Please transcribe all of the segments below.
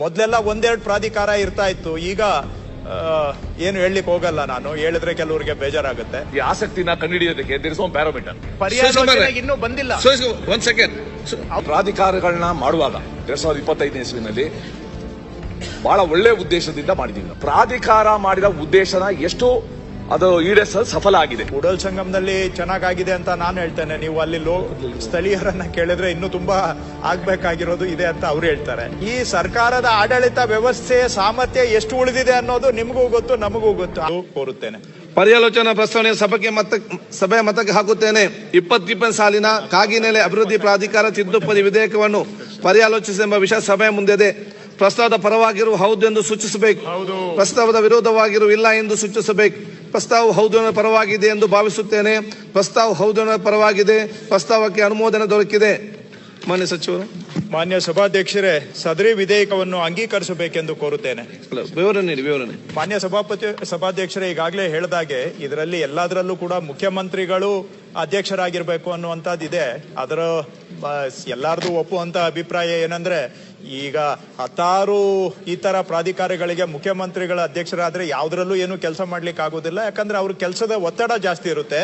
ಮೊದ್ಲೆಲ್ಲ ಒಂದೆರಡು ಪ್ರಾಧಿಕಾರ ಇರ್ತಾ ಇತ್ತು. ಈಗ ಏನು ಹೇಳಲಿಕ್ಕೆ ಹೋಗಲ್ಲ ನಾನು. ಹೇಳಿದ್ರೆ ಕೆಲವರಿಗೆ ಬೇಜಾರಾಗುತ್ತೆ. ಈ ಆಸಕ್ತಿನ ಕಂಡುಹಿಡಿಯೋದಕ್ಕೆ ದಿರಿಸೋ ಬ್ಯಾರೋಮೀಟರ್ ಪರ್ಯಾಲೋಚನೆ ಇನ್ನೂ ಬಂದಿಲ್ಲ. ಒಂದ್ ಸೆಕೆಂಡ್ ಪ್ರಾಧಿಕಾರಗಳನ್ನ ಮಾಡುವಾಗ ಎರಡ್ ಸಾವಿರದ ಇಪ್ಪತ್ತೈದನೇ ಇಸ್ವಿನಲ್ಲಿ ಬಹಳ ಒಳ್ಳೆ ಉದ್ದೇಶದಿಂದ ಮಾಡಿದೀವಿ ಪ್ರಾಧಿಕಾರ ಮಾಡಿದ ಉದ್ದೇಶನ ಎಷ್ಟು ಅದು ಈಡೇರಿಸಲು ಸಫಲ ಆಗಿದೆ ಕೂಡಲ್ ಸಂಗಮದಲ್ಲಿ ಚೆನ್ನಾಗಾಗಿದೆ ಅಂತ ನಾನು ಹೇಳ್ತೇನೆ. ನೀವು ಅಲ್ಲಿ ಲೋ ಸ್ಥಳೀಯರನ್ನ ಕೇಳಿದ್ರೆ ಇನ್ನೂ ತುಂಬಾ ಆಗ್ಬೇಕಾಗಿರೋದು ಇದೆ ಅಂತ ಅವ್ರು ಹೇಳ್ತಾರೆ. ಈ ಸರ್ಕಾರದ ಆಡಳಿತ ವ್ಯವಸ್ಥೆಯ ಸಾಮರ್ಥ್ಯ ಎಷ್ಟು ಉಳಿದಿದೆ ಅನ್ನೋದು ನಿಮಗೂ ಗೊತ್ತು ನಮಗೂ ಗೊತ್ತು. ಕೋರುತ್ತೇನೆ. ಪರ್ಯಾಲೋಚನಾ ಪ್ರಸ್ತಾವನೆ ಸಭೆಗೆ ಮತ ಸಭೆ ಮತಕ್ಕೆ ಹಾಕುತ್ತೇನೆ. ಇಪ್ಪತ್ತಿಪ್ಪತ್ತು ಸಾಲಿನ ಕಾಗಿನೆಲೆ ಅಭಿವೃದ್ಧಿ ಪ್ರಾಧಿಕಾರ ತಿದ್ದುಪಡಿ ವಿಧೇಯಕವನ್ನು ಪರ್ಯಾಲೋಚಿಸೆಂಬ ವಿಷಯ ಸಭೆಯ ಮುಂದಿದೆ. ಪ್ರಸ್ತಾವದ ಪರವಾಗಿರುವ ಹೌದು ಎಂದು ಸೂಚಿಸಬೇಕು ಪ್ರಸ್ತಾವದ ವಿರೋಧವಾಗಿರುವ ಇಲ್ಲ ಎಂದು ಸೂಚಿಸಬೇಕು. ಪ್ರಸ್ತಾವ ಹೌದು ಪರವಾಗಿದೆ ಎಂದು ಭಾವಿಸುತ್ತೇನೆ. ಪ್ರಸ್ತಾವ ಹೌದು ಪರವಾಗಿದೆ. ಪ್ರಸ್ತಾವಕ್ಕೆ ಅನುಮೋದನೆ ದೊರಕಿದೆ. ಮಾನ್ಯ ಸಚಿವರು. ಮಾನ್ಯ ಸಭಾಧ್ಯಕ್ಷರೇ ಸದರಿ ವಿಧೇಯಕವನ್ನು ಅಂಗೀಕರಿಸಬೇಕೆಂದು ಕೋರುತ್ತೇನೆ. ವಿವರಣೆ ವಿವರಣೆ. ಮಾನ್ಯ ಸಭಾಪತಿ ಸಭಾಧ್ಯಕ್ಷರೇ ಈಗಾಗಲೇ ಹೇಳಿದಾಗೆ ಇದರಲ್ಲಿ ಎಲ್ಲದರಲ್ಲೂ ಕೂಡ ಮುಖ್ಯಮಂತ್ರಿಗಳು ಅಧ್ಯಕ್ಷರಾಗಿರ್ಬೇಕು ಅನ್ನುವಂಥದ್ದಿದೆ. ಅದರ ಎಲ್ಲಾರ್ದು ಒಪ್ಪುವಂತ ಅಭಿಪ್ರಾಯ ಏನಂದ್ರೆ, ಈಗ ಹತ್ತಾರು ಈ ತರ ಪ್ರಾಧಿಕಾರಗಳಿಗೆ ಮುಖ್ಯಮಂತ್ರಿಗಳ ಅಧ್ಯಕ್ಷರಾದ್ರೆ ಯಾವ್ದ್ರಲ್ಲೂ ಏನು ಕೆಲಸ ಮಾಡ್ಲಿಕ್ಕೆ ಆಗೋದಿಲ್ಲ. ಯಾಕಂದ್ರೆ ಅವ್ರ ಕೆಲಸದ ಒತ್ತಡ ಜಾಸ್ತಿ ಇರುತ್ತೆ.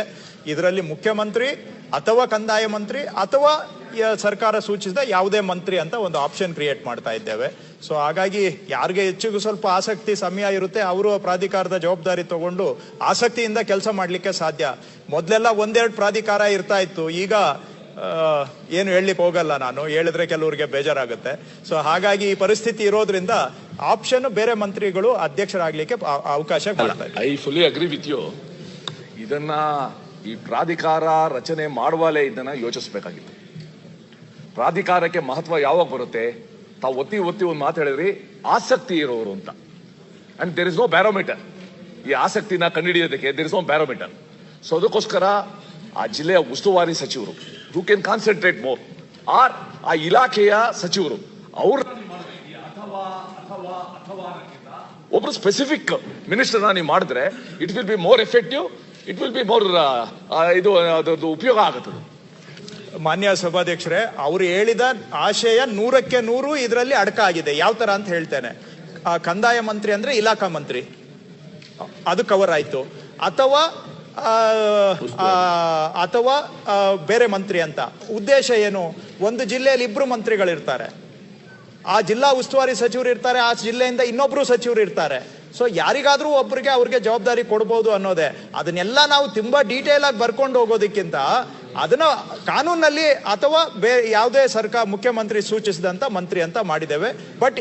ಇದರಲ್ಲಿ ಮುಖ್ಯಮಂತ್ರಿ ಅಥವಾ ಕಂದಾಯ ಮಂತ್ರಿ ಅಥವಾ ಸರ್ಕಾರ ಸೂಚಿಸಿದ ಯಾವುದೇ ಮಂತ್ರಿ ಅಂತ ಒಂದು ಆಪ್ಷನ್ ಕ್ರಿಯೇಟ್ ಮಾಡ್ತಾ ಇದ್ದೇವೆ. ಸೊ ಹಾಗಾಗಿ ಯಾರಿಗೆ ಹೆಚ್ಚಿಗೂ ಸ್ವಲ್ಪ ಆಸಕ್ತಿ ಸಮಯ ಇರುತ್ತೆ, ಅವರು ಪ್ರಾಧಿಕಾರದ ಜವಾಬ್ದಾರಿ ತಗೊಂಡು ಆಸಕ್ತಿಯಿಂದ ಕೆಲಸ ಮಾಡ್ಲಿಕ್ಕೆ ಸಾಧ್ಯ. ಮೊದಲೆಲ್ಲ ಒಂದೆರಡು ಪ್ರಾಧಿಕಾರ ಇರ್ತಾ ಇತ್ತು. ಈಗ ಏನು ಹೇಳಲಿಕ್ಕೆ ಹೋಗಲ್ಲ ನಾನು. ಹೇಳಿದ್ರೆ ಕೆಲವರಿಗೆ ಬೇಜಾರಾಗುತ್ತೆ. ಸೊ ಹಾಗಾಗಿ ಈ ಪರಿಸ್ಥಿತಿ ಇರೋದ್ರಿಂದ ಆಪ್ಷನ್ ಬೇರೆ ಮಂತ್ರಿಗಳು ಅಧ್ಯಕ್ಷರಾಗ್ಲಿಕ್ಕೆ ಅವಕಾಶ I fully agree with you ಇದನ್ನ ಈ ಪ್ರಾಧಿಕಾರ ರಚನೆ ಮಾಡುವಲೇ ಇದನ್ನ ಯೋಚಿಸಬೇಕಾಗಿತ್ತು. ಪ್ರಾಧಿಕಾರಕ್ಕೆ ಮಹತ್ವ ಯಾವಾಗ ಬರುತ್ತೆ? ತಾವು ಒತ್ತಿ ಒತ್ತಿ ಒಂದು ಮಾತು ಹೇಳಿದ್ರಿ ಆಸಕ್ತಿ ಇರೋರು ಅಂತ. And there is no barometer ಈ ಆಸಕ್ತಿನ ಕಂಡುಹಿಡಿಯೋದಕ್ಕೆ there is no barometer so ಅದಕ್ಕೋಸ್ಕರ ಆ ಜಿಲ್ಲೆಯ ಉಸ್ತುವಾರಿ ಸಚಿವರು. You can concentrate more or ಆ ಇಲಾಖೆಯ ಸಚಿವರು. ಅವ್ರ ಒಬ್ರು ಸ್ಪೆಸಿಫಿಕ್ ಮಿನಿಸ್ಟರ್ನ ನೀವು ಮಾಡಿದ್ರೆ it will be more effective it will be more ಇದು, ಅದರದ್ದು ಉಪಯೋಗ ಆಗುತ್ತದೆ. ಮಾನ್ಯ ಸಭಾಧ್ಯಕ್ಷರೇ, ಅವರು ಹೇಳಿದ ಆಶಯ ನೂರಕ್ಕೆ ನೂರು ಇದರಲ್ಲಿ ಅಡಕ ಆಗಿದೆ. ಯಾವ ತರ ಅಂತ ಹೇಳ್ತೇನೆ. ಕಂದಾಯ ಮಂತ್ರಿ ಅಂದ್ರೆ ಇಲಾಖಾ ಮಂತ್ರಿ. ಅದು ಕವರ್ ಆಯ್ತು. ಅಥವಾ ಅಥವಾ ಬೇರೆ ಮಂತ್ರಿ ಅಂತ. ಉದ್ದೇಶ ಏನು? ಒಂದು ಜಿಲ್ಲೆಯಲ್ಲಿ ಇಬ್ಬರು ಮಂತ್ರಿಗಳಿರ್ತಾರೆ. ಆ ಜಿಲ್ಲಾ ಉಸ್ತುವಾರಿ ಸಚಿವರು ಇರ್ತಾರೆ, ಆ ಜಿಲ್ಲೆಯಿಂದ ಇನ್ನೊಬ್ರು ಸಚಿವರು ಇರ್ತಾರೆ. ಸೊ ಯಾರಿಗಾದ್ರೂ ಒಬ್ಬರಿಗೆ ಅವ್ರಿಗೆ ಜವಾಬ್ದಾರಿ ಕೊಡ್ಬೋದು ಅನ್ನೋದೇ. ಅದನ್ನೆಲ್ಲ ನಾವು ತುಂಬಾ ಡೀಟೇಲ್ ಆಗಿ ಬರ್ಕೊಂಡು ಹೋಗೋದಕ್ಕಿಂತ ಅದನ್ನ ಕಾನೂನಲ್ಲಿ ಅಥವಾ ಬೇ ಯಾವುದೇ ಸರ್ಕಾರ ಮುಖ್ಯಮಂತ್ರಿ ಸೂಚಿಸಿದಂತ ಮಂತ್ರಿ ಅಂತ ಮಾಡಿದ್ದೇವೆ. ಬಟ್